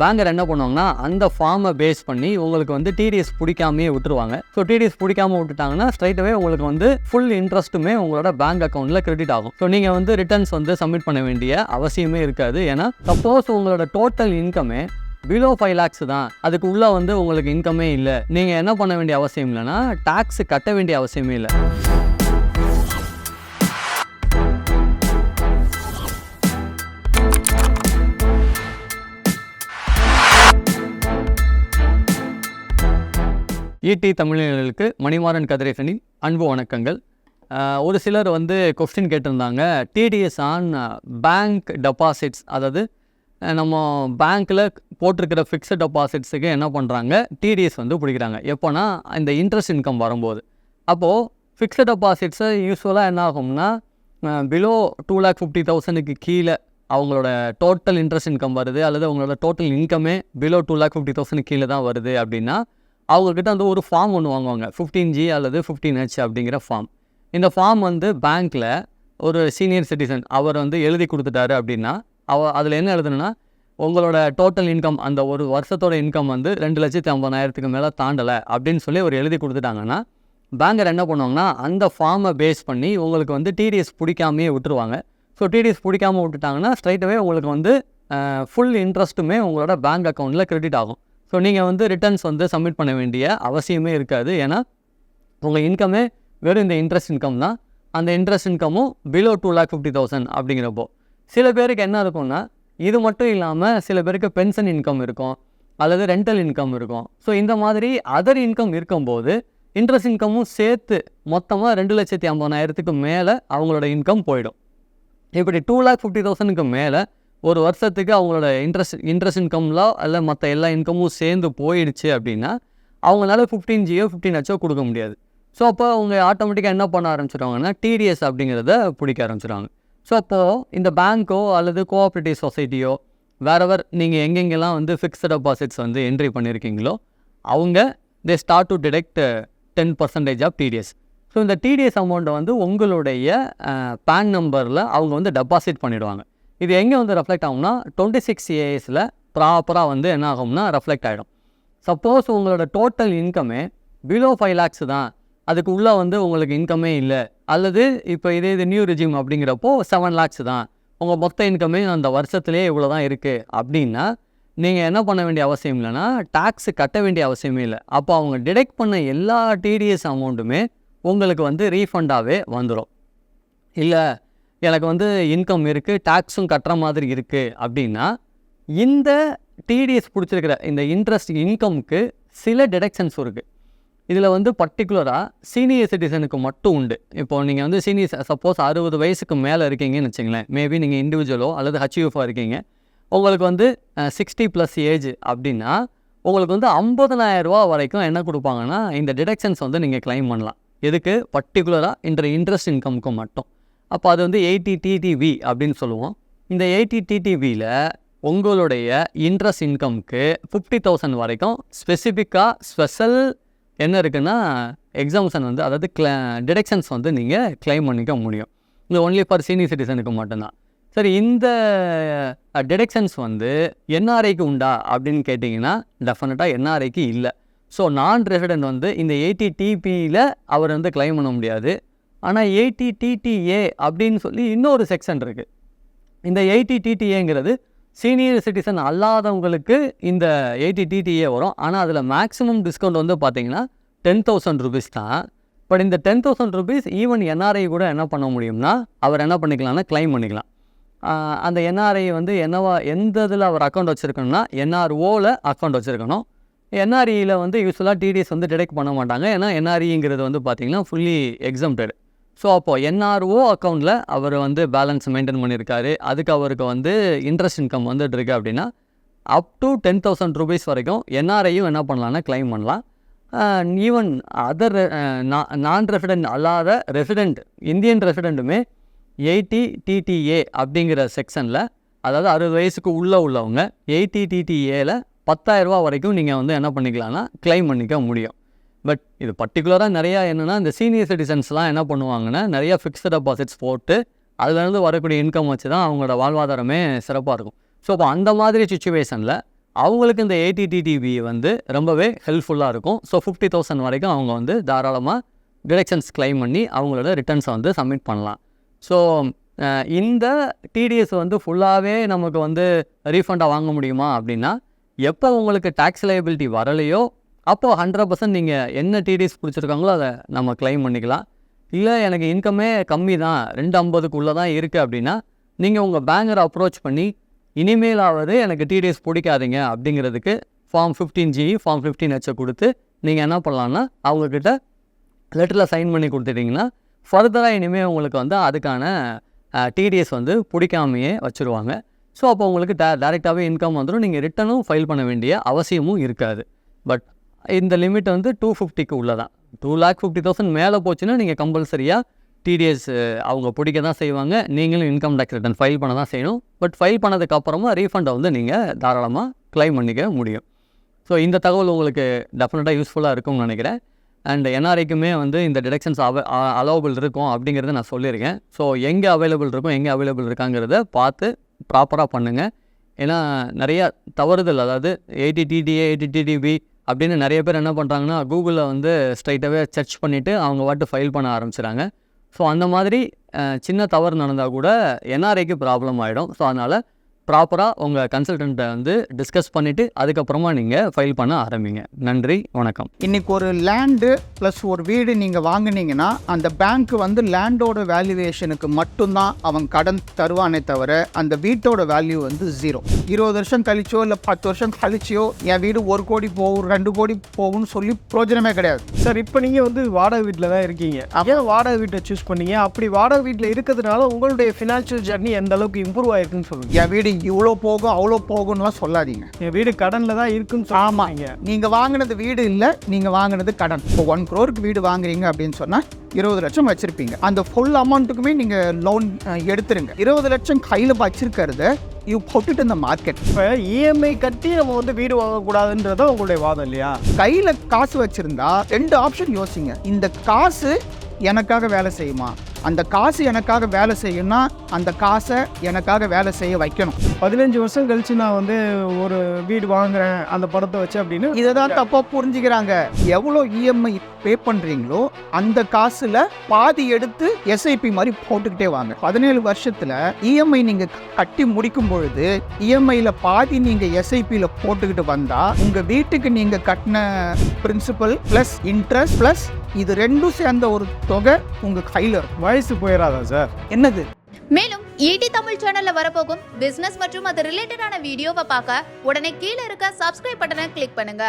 Banker என்ன பண்ணுவாங்கன்னா அந்த ஃபார்மை பேஸ் பண்ணி உங்களுக்கு வந்து டிடிஎஸ் பிடிக்காமையே விட்டுருவாங்க. ஸோ டிடிஎஸ் பிடிக்காம விட்டுட்டாங்கன்னா ஸ்ட்ரைட்டவே உங்களுக்கு வந்து ஃபுல் இன்ட்ரெஸ்ட்டுமே உங்களோட பேங்க் அக்கௌண்ட்டில் கிரெடிட் ஆகும். ஸோ நீங்கள் வந்து ரிட்டர்ன்ஸ் வந்து சப்மிட் பண்ண வேண்டிய அவசியமே இருக்காது. ஏன்னா சப்போஸ் உங்களோட டோட்டல் இன்கமே பிலோ ஃபைவ் லேக்ஸ் தான். அதுக்கு உள்ளே வந்து உங்களுக்கு இன்கமே இல்லை. நீங்கள் என்ன பண்ண வேண்டிய அவசியம் இல்லைன்னா டேக்ஸ் கட்ட வேண்டிய அவசியமே இல்லை. ஈடி தமிழர்களுக்கு மணிமாறன் கதிரேசனின் அன்பு வணக்கங்கள். ஒரு சிலர் வந்து கொஸ்டின் கேட்டிருந்தாங்க. டிடிஎஸ் ஆன் பேங்க் டெபாசிட்ஸ் அதாவது நம்ம பேங்க்கில் போட்டிருக்கிற ஃபிக்ஸட் டெபாசிட்ஸுக்கு என்ன பண்ணுறாங்க டிடிஎஸ் வந்து பிடிக்கிறாங்க. எப்போனா இந்த இன்ட்ரெஸ்ட் இன்கம் வரும்போது. அப்போது ஃபிக்ஸட் டெபாசிட்ஸை யூஸ்வலாக என்ன ஆகும்னா பிலோ டூ லேக் ஃபிஃப்டி தௌசண்ட்க்கு கீழே அவங்களோட டோட்டல் இன்ட்ரெஸ்ட் இன்கம் வருது. அல்லது அவங்களோட total இன்கமே below two lakh fifty thousand கீழே தான் வருது அப்படின்னா அவங்கக்கிட்ட வந்து ஒரு ஃபார்ம் ஒன்று வாங்குவாங்க. ஃபிஃப்டீன் ஜி அல்லது ஃபிஃப்டீன் ஹெச் அப்படிங்கிற ஃபார்ம் இந்த ஃபார்ம் வந்து பேங்க்கில் ஒரு சீனியர் சிட்டிசன் அவர் வந்து எழுதி கொடுத்துட்டாரு அப்படின்னா அவ அதில் என்ன எழுதுனா உங்களோட டோட்டல் இன்கம் அந்த ஒரு வருஷத்தோட இன்கம் வந்து ரெண்டு லட்சத்தி ஐம்பதாயிரத்துக்கு மேலே தாண்டலை அப்படின்னு சொல்லி ஒரு எழுதி கொடுத்துட்டாங்கன்னா பேங்கர் என்ன பண்ணுவாங்கன்னா அந்த ஃபார்மை பேஸ் பண்ணி உங்களுக்கு வந்து டிடிஎஸ் பிடிக்காமையே விட்டுருவாங்க. ஸோ டிடிஎஸ் பிடிக்காம விட்டுட்டாங்கன்னா ஸ்ட்ரைட்டவே உங்களுக்கு வந்து ஃபுல் இன்ட்ரெஸ்ட்டுமே உங்களோட பேங்க் அக்கௌண்ட்டில் கிரெடிட் ஆகும். ஸோ நீங்கள் வந்து ரிட்டர்ன்ஸ் வந்து சப்மிட் பண்ண வேண்டிய அவசியமே இருக்காது. ஏன்னா உங்கள் இன்கமே வெறும் இந்த இன்ட்ரெஸ்ட் இன்கம் தான். அந்த interest இன்கமும் below two lakh fifty thousand அப்படிங்கிறப்போ சில பேருக்கு என்ன இருக்கும்னா இது மட்டும் இல்லாமல் சில பேருக்கு பென்ஷன் இன்கம் இருக்கும் அல்லது ரெண்டல் இன்கம் இருக்கும். ஸோ இந்த மாதிரி அதர் இன்கம் இருக்கும்போது இன்ட்ரெஸ்ட் இன்கமும் சேர்த்து மொத்தமாக ரெண்டு லட்சத்தி ஐம்பதாயிரத்துக்கு மேலே அவங்களோட இன்கம் போயிடும். இப்படி டூ லேக் ஃபிஃப்டி தௌசண்ட்க்கு மேலே ஒரு வருஷத்துக்கு அவங்களோட இன்ட்ரெஸ்ட் இன்ட்ரெஸ்ட் இன்கம்லாம் அல்ல மற்ற எல்லா இன்கமும் சேர்ந்து போயிடுச்சு அப்படின்னா அவங்களால ஃபிஃப்டீன் ஜியோ ஃபிஃப்டீன் ஹெச்சோ கொடுக்க முடியாது. ஸோ அப்போ அவங்க ஆட்டோமேட்டிக்காக என்ன பண்ண ஆரம்பிச்சிடுவாங்கன்னா டிடிஎஸ் அப்படிங்கிறத பிடிக்க ஆரம்பிச்சிடுவாங்க ஸோ அப்போது இந்த பேங்க்கோ அல்லது கோஆப்ரேட்டிவ் சொசைட்டியோ வேறவர் நீங்கள் எங்கெங்கெல்லாம் வந்து ஃபிக்ஸ்ட் டெபாசிட்ஸ் வந்து என்ட்ரி பண்ணியிருக்கீங்களோ அவங்க they start to detect ten percentage of TDS so இந்த டிடிஎஸ் அமௌண்ட்டை வந்து உங்களுடைய பேன் நம்பரில் அவங்க வந்து டெபாசிட் பண்ணிவிடுவாங்க இது எங்கே வந்து ரெஃப்ளெக்ட் ஆகும்னா டுவெண்ட்டி சிக்ஸ் ஏஎஸில் ப்ராப்பராக வந்து என்ன ஆகும்னா ரெஃப்ளெக்ட் ஆகிடும் சப்போஸ் உங்களோட டோட்டல் இன்கமே பிலோ ஃபைவ் லேக்ஸ் தான். அதுக்கு உள்ளே வந்து உங்களுக்கு இன்கமே இல்லை. அல்லது இப்போ இதே இது நியூ ரிஜிம் அப்படிங்கிறப்போ செவன் லேக்ஸ் தான். உங்கள் மொத்த இன்கமே அந்த வருஷத்துலேயே இவ்வளோ தான் இருக்குது அப்படின்னா நீங்கள் என்ன பண்ண வேண்டிய அவசியம் இல்லைன்னா டேக்ஸ் கட்ட வேண்டிய அவசியமே இல்லை. அப்போ அவங்க டிடெக்ட் பண்ண எல்லா டிடிஎஸ் அமௌண்ட்டுமே உங்களுக்கு வந்து ரீஃபண்டாகவே வந்துடும் இல்லை எனக்கு வந்து இன்கம் இருக்குது டேக்ஸும் கட்டுற மாதிரி இருக்குது அப்படின்னா இந்த டிடிஎஸ் பிடிச்சிருக்கிற இந்த இன்ட்ரெஸ்ட் இன்கம்க்கு சில டிடக்ஷன்ஸ் இருக்குது இதில் வந்து பர்டிகுலராக சீனியர் சிட்டிசனுக்கு மட்டும் உண்டு. இப்போ நீங்கள் வந்து சீனியர் சப்போஸ் அறுபது வயசுக்கு மேலே இருக்கீங்கன்னு வச்சுங்களேன். மேபி நீங்கள் இண்டிவிஜுவலோ அல்லது ஹச்யூஎஃபாக இருக்கீங்க. உங்களுக்கு வந்து சிக்ஸ்டி ப்ளஸ் ஏஜ் அப்படின்னா உங்களுக்கு வந்து 50000 ரூபா வரைக்கும் என்ன கொடுப்பாங்கன்னா இந்த டிடக்ஷன்ஸ் வந்து நீங்கள் கிளைம் பண்ணலாம். எதுக்கு? பர்டிகுலராக இந்த இன்ட்ரெஸ்ட் இன்கமுக்கு மட்டும். அப்போ அது வந்து எயிட்டி டிடிவி அப்படின்னு சொல்லுவோம். இந்த எயிட்டி டிடிவியில் உங்களுடைய இன்ட்ரெஸ்ட் இன்கம்க்கு ஃபிஃப்டி தௌசண்ட் வரைக்கும் ஸ்பெசிஃபிக்காக ஸ்பெஷல் என்ன இருக்குன்னா எக்ஸாம்ஷன் வந்து அதாவது கிள டிடக்ஷன்ஸ் வந்து நீங்கள் கிளைம் பண்ணிக்க முடியும். இது ஒன்லி ஃபார் சீனியர் சிட்டிசனுக்கு மட்டும்தான். சரி இந்த டிடக்ஷன்ஸ் வந்து என்ஆர்ஐக்கு உண்டா அப்படின்னு கேட்டிங்கன்னா டெஃபினட்டாக என்ஆர்ஐக்கு இல்லை. ஸோ நான் ரெசிடென்ட் வந்து இந்த எயிட்டி டிபியில் அவர் வந்து கிளைம் பண்ண முடியாது. ஆனால் எயிட்டி டிடிஏ அப்படின்னு சொல்லி இன்னொரு செக்ஷன் இருக்குது இந்த எயிட்டி டிடிஏங்கிறது சீனியர் சிட்டிசன் அல்லாதவங்களுக்கு இந்த எயிட்டி டிடிஏ வரும். ஆனால் அதில் மேக்ஸிமம் டிஸ்கவுண்ட் வந்து பார்த்திங்கன்னா டென் தௌசண்ட் ருபீஸ் தான். பட் இந்த ten thousand rupees even NRI கூட என்ன பண்ண முடியும்னா அவர் என்ன பண்ணிக்கலாம்னா கிளைம் பண்ணிக்கலாம். அந்த என்ஆர்ஐ வந்து என்னவா எந்த இதில் அவர் அக்கௌண்ட் வச்சுருக்கணும்னா என்ஆர்ஓவில் அக்கௌண்ட் வச்சுருக்கணும். என்ஆர்இயில் வந்து யூஸ்வலாக டிடிஎஸ் வந்து டிடெக்ட் பண்ண மாட்டாங்க. ஏன்னா என்ஆர்இங்கிறது வந்து பார்த்திங்கன்னா ஃபுல்லி எக்ஸம்டட் ஸோ அப்போது என்ஆர்ஓ அக்கௌண்ட்டில் அவர் வந்து பேலன்ஸ் மெயின்டைன் பண்ணியிருக்காரு அதுக்கு அவருக்கு வந்து இன்ட்ரெஸ்ட் இன்கம் வந்துட்டு இருக்கு அப்படின்னா up to ten thousand rupees வரைக்கும் என்ஆர்ஐயும் என்ன பண்ணலான்னா கிளைம் பண்ணலாம். ஈவன் அதர் நான் ரெசிடென்ட் அல்லாத ரெசிடெண்ட் இந்தியன் ரெசிடெண்ட்டுமே எயிட்டி டிடிஏ அப்படிங்கிற செக்ஷனில் அதாவது அறுபது வயசுக்கு உள்ளே உள்ளவங்க எயிட்டி டிடிஏல பத்தாயிரரூபா வரைக்கும் நீங்கள் வந்து என்ன பண்ணிக்கலாம்னா கிளைம் பண்ணிக்க முடியும். பட் இது பர்டிகுலராக நிறையா என்னென்னா இந்த சீனியர் சிட்டிசன்ஸ்லாம் என்ன பண்ணுவாங்கன்னா நிறையா ஃபிக்ஸ்டு டெபாசிட்ஸ் போட்டு அதுலேருந்து வரக்கூடிய இன்கம் வச்சு தான் அவங்களோட வாழ்வாதாரமே சிறப்பாக இருக்கும். ஸோ அப்போ அந்த மாதிரி சுச்சுவேஷனில் அவங்களுக்கு இந்த ஏடிடிடிவி வந்து ரொம்பவே ஹெல்ப்ஃபுல்லாக இருக்கும். ஸோ ஃபிஃப்டி தௌசண்ட் வரைக்கும் அவங்க வந்து தாராளமாக டிடெக்ஷன்ஸ் கிளைம் பண்ணி அவங்களோட ரிட்டர்ன்ஸை வந்து சப்மிட் பண்ணலாம். ஸோ இந்த டிடிஎஸ் வந்து ஃபுல்லாகவே நமக்கு வந்து ரீஃபண்டாக வாங்க முடியுமா அப்படின்னா எப்போ உங்களுக்கு டேக்ஸ் லைபிலிட்டி வரலையோ அப்போது ஹண்ட்ரட் பர்சன்ட் நீங்கள் என்ன டிடிஎஸ் பிடிச்சிருக்காங்களோ அதை நம்ம கிளைம் பண்ணிக்கலாம். இல்லை எனக்கு இன்கமே கம்மி தான் ரெண்டு ஐம்பதுக்குள்ளே தான் இருக்குது அப்படின்னா நீங்கள் உங்கள் பேங்கரை அப்ரோச் பண்ணி இனிமேலாவது எனக்கு டிடிஎஸ் பிடிக்காதீங்க அப்படிங்கிறதுக்கு form fifteen G form fifteen ஹெச்சை கொடுத்து நீங்கள் என்ன பண்ணலான்னா அவங்கக்கிட்ட லெட்டரில் சைன் பண்ணி கொடுத்துட்டிங்கன்னா ஃபர்தராக இனிமேல் உங்களுக்கு வந்து அதுக்கான டிடிஎஸ் வந்து பிடிக்காமையே வச்சுருவாங்க. ஸோ அப்போ உங்களுக்கு டே டேரெக்டாகவே இன்கம் வந்துடும் நீங்கள் ரிட்டனும் ஃபைல் பண்ண வேண்டிய அவசியமும் இருக்காது. பட் இந்த லிமிட் வந்து டூ ஃபிஃப்டிக்கு உள்ளே தான் டூ லேக் ஃபிஃப்டி தௌசண்ட் மேலே போச்சுன்னா நீங்கள் கம்பல்சரியாக டிடிஎஸ் அவங்க பிடிக்க தான் செய்வாங்க. நீங்களும் இன்கம் டேக்ஸ் ரிட்டர்ன் ஃபைல் பண்ண தான் செய்யணும் பட் ஃபைல் பண்ணதுக்கப்புறமா ரீஃபண்டை வந்து நீங்கள் தாராளமாக க்ளைம் பண்ணிக்க முடியும். ஸோ இந்த தகவல் உங்களுக்கு டெஃபினட்டாக யூஸ்ஃபுல்லாக இருக்கும்னு நினைக்கிறேன். அண்ட் என்ஆர்ஐக்குமே வந்து இந்த டிடெக்ஷன்ஸ் அவ அலோவபிள் இருக்கும் அப்படிங்கிறத நான் சொல்லியிருக்கேன். ஸோ எங்கே அவைலபிள் இருக்கும் எங்கே அவைலபிள் இருக்காங்கிறத பார்த்து ப்ராப்பராக பண்ணுங்கள் ஏன்னா நிறையா தவறுதல் அதாவது எயிட்டி டிடிஏ எயிட்டி டிடிபி அப்படின்னு நிறைய பேர் என்ன பண்ணுறாங்கன்னா கூகுளில் வந்து ஸ்ட்ரைட்டாகவே சர்ச் பண்ணிவிட்டு அவங்க வாட்டு ஃபைல் பண்ண ஆரம்பிச்சிடாங்க ஸோ அந்த மாதிரி சின்ன தவறு நடந்தால் கூட என்ஆர்ஐக்கு ப்ராப்ளம் ஆகிடும் ஸோ அதனால் ப்ராப்பராக உங்கள் கன்சல்டண்ட்டை வந்து டிஸ்கஸ் பண்ணிவிட்டு அதுக்கப்புறமா நீங்கள் ஃபைல் பண்ண ஆரம்பிங்க. நன்றி வணக்கம். இன்னைக்கு ஒரு லேண்டு ப்ளஸ் ஒரு வீடு நீங்கள் வாங்குனீங்கன்னா அந்த பேங்க் வந்து லேண்டோட வேல்யூவேஷனுக்கு மட்டும்தான் அவன் கடன் தருவானே தவிர அந்த வீட்டோட வேல்யூ வந்து ஜீரோ இருபது வருஷம் கழிச்சோ இல்லை பத்து வருஷம் கழிச்சியோ என் வீடு ஒரு கோடி போகும் ரெண்டு கோடி போகும்னு சொல்லி பிரயோஜனமே கிடையாது. சார் இப்போ நீங்கள் வந்து வாடகை வீட்டில் தான் இருக்கீங்க. ஏன் வாடகை வீட்டை சூஸ் பண்ணீங்க? அப்படி வாடகை வீட்டில் இருக்கிறதுனால உங்களுடைய ஃபினான்ஷியல் ஜர்னி எந்த அளவுக்கு இம்ப்ரூவ் ஆயிருக்குன்னு சொல்லுங்க. என் வீடு இவ்வளோ போகும் அவ்வளோ போகும்லாம் சொல்லாதீங்க. என் வீடு கடனில் தான் இருக்குன்னு ஆமாம் சொன்னாங்க நீங்கள் வாங்கினது வீடு இல்லை நீங்கள் வாங்கினது கடன். இப்போ ஒன் க்ரோருக்கு வீடு வாங்குறீங்க அப்படின்னு சொன்னால் இருபது லட்சம் வச்சுருப்பீங்க. அந்த ஃபுல் அமௌண்ட்டுக்குமே நீங்கள் லோன் எடுத்துருங்க. இருபது லட்சம் கையில் வச்சிருக்கிறத யூ போட்டுட்டு இந்த மார்க்கெட் இப்போ இஎம்ஐ கட்டி நம்ம வந்து வீடு வாங்கக்கூடாதுன்றதான் உங்களுடைய வாதம் இல்லையா? கையில் காசு வச்சுருந்தா ரெண்டு ஆப்ஷன் யோசிங்க. இந்த காசு எனக்காக வேலை செய்யுமா? அந்த காசு எனக்காக வேலை செய்யணும்னா அந்த காசை எனக்காக வேலை செய்ய வைக்கணும். பதினஞ்சு வருஷம் கழிச்சு நான் வந்து ஒரு வீடு வாங்குறேன் அந்த படத்தை வச்சு அப்படின்னு இதை தான் தப்பாக புரிஞ்சுக்கிறாங்க. எவ்வளோ இஎம்ஐ பே பண்ணுறீங்களோ அந்த காசில் பாதி எடுத்து எஸ்ஐபி மாதிரி போட்டுக்கிட்டே வாங்க. பதினேழு வருஷத்தில் இஎம்ஐ நீங்கள் கட்டி முடிக்கும் பொழுது இஎம்ஐயில் பாதி நீங்கள் எஸ்ஐபியில் போட்டுக்கிட்டு வந்தால் உங்கள் வீட்டுக்கு நீங்கள் கட்டின பிரின்சிபல் ப்ளஸ் இன்ட்ரெஸ்ட் ப்ளஸ் இது ரெண்டும் சேர்ந்த ஒரு தொகை உங்கள் கையில் இருக்கும் வயசு போயிடாதா சார்? என்னது? மேலும் ஈடி தமிழ் சேனல்ல வரப்போகும் பிசினஸ் மற்றும் அது ரிலேட்டடான வீடியோவை பார்க்க உடனே கீழே இருக்க சப்ஸ்கிரைப் பட்டனை கிளிக் பண்ணுங்க.